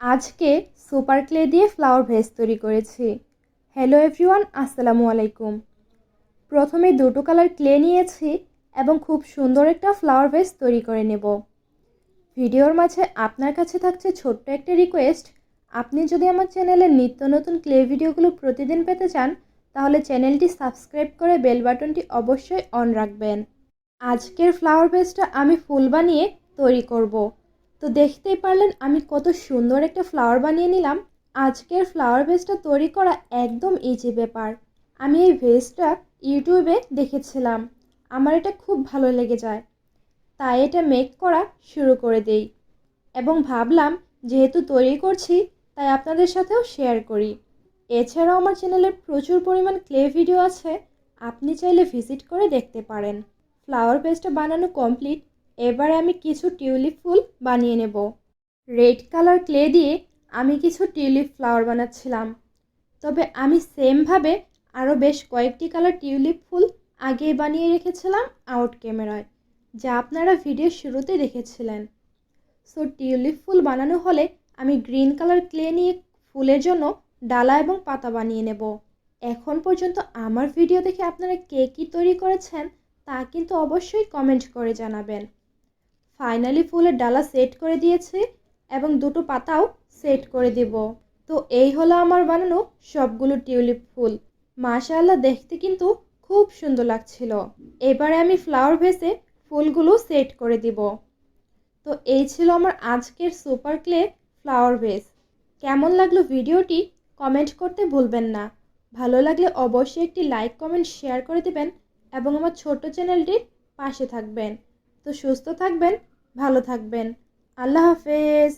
আজকে super clay দিয়ে flower vase তৈরি করেছি। হ্যালো এভরিওয়ান আসসালামু আলাইকুম। প্রথমে দুটো কালার ক্লে নিয়েছি এবং খুব সুন্দর একটা ফ্লাওয়ার ভেস তৈরি করে নেব। ভিডিওর মাঝে আপনার কাছে থাকছে ছোট্ট একটা রিকোয়েস্ট আপনি যদি আমার চ্যানেলে নিত্য নতুন ক্লে ভিডিওগুলো প্রতিদিন পেতে চান, তাহলে চ্যানেলটি সাবস্ক্রাইব করে বেল বাটনটি অবশ্যই অন রাখবেন। আজকের ফ্লাওয়ার ভেসটা আমি ফুল বানিয়ে তৈরি করব। তো দেখতেই পারলেন আমি কত সুন্দর একটা ফ্লাওয়ার বানিয়ে নিলাম। আজকের ফ্লাওয়ার ভেসটা তৈরি করা একদম ইজি ব্যাপার। আমি এই ভেসটা ইউটিউবে দেখেছিলাম। আমার এটা খুব ভালো লেগে যায়। তাই এটা মেক করা শুরু করে দেই। এবং ভাবলাম, যেহেতু তৈরি করছি, তাই আপনাদের সাথেও শেয়ার করি। এছাড়াও আমার চ্যানেলে প্রচুর পরিমাণ ক্লে ভিডিও আছে। আপনি চাইলে ভিজিট করে দেখতে পারেন। ফ্লাওয়ার পেস্টটা বানানো কমপ্লিট এবারে আমি কিছু টিউলিপ ফুল বানিয়ে নেব। রেড কালার ক্লে দিয়ে আমি কিছু টিউলিপ ফ্লাওয়ার বানাচ্ছিলাম। তবে আমি সেমভাবে আরও বেশ কয়েকটি কালার টিউলিপ ফুল আগে বানিয়ে রেখেছিলাম আউট ক্যামেরায়, যা আপনারা ভিডিওর শুরুতে দেখেছিলেন। সো টিউলিপ ফুল বানানো হলে আমি গ্রিন কালার ক্লে নিয়ে ফুলের জন্য ডালা এবং পাতা বানিয়ে নেব। এখন পর্যন্ত আমার ভিডিও দেখে আপনারা কে কী তৈরি করেছেন তা কিন্তু অবশ্যই কমেন্ট করে জানাবেন। ফাইনালি ফুলের ডালা সেট করে দিয়েছি এবং দুটো পাতাও সেট করে দিব। তো এই হলো আমার বানানো সবগুলো টিউলিপ ফুল। মাশাআল্লাহ, দেখতে কিন্তু খুব সুন্দর লাগছিল। এবারে আমি ফ্লাওয়ার ভেসে ফুলগুলো সেট করে দিব। তো এই ছিল আমার আজকের সুপার ক্লে ফ্লাওয়ার ভেস। কেমন লাগল ভিডিওটি কমেন্ট করতে ভুলবেন না। ভালো লাগলে অবশ্যই একটি লাইক, কমেন্ট, শেয়ার করে দেবেন এবং আমার ছোট চ্যানেলটির পাশে থাকবেন। তো সুস্থ থাকবেন ভালো থাকবেন। আল্লাহ হাফেজ।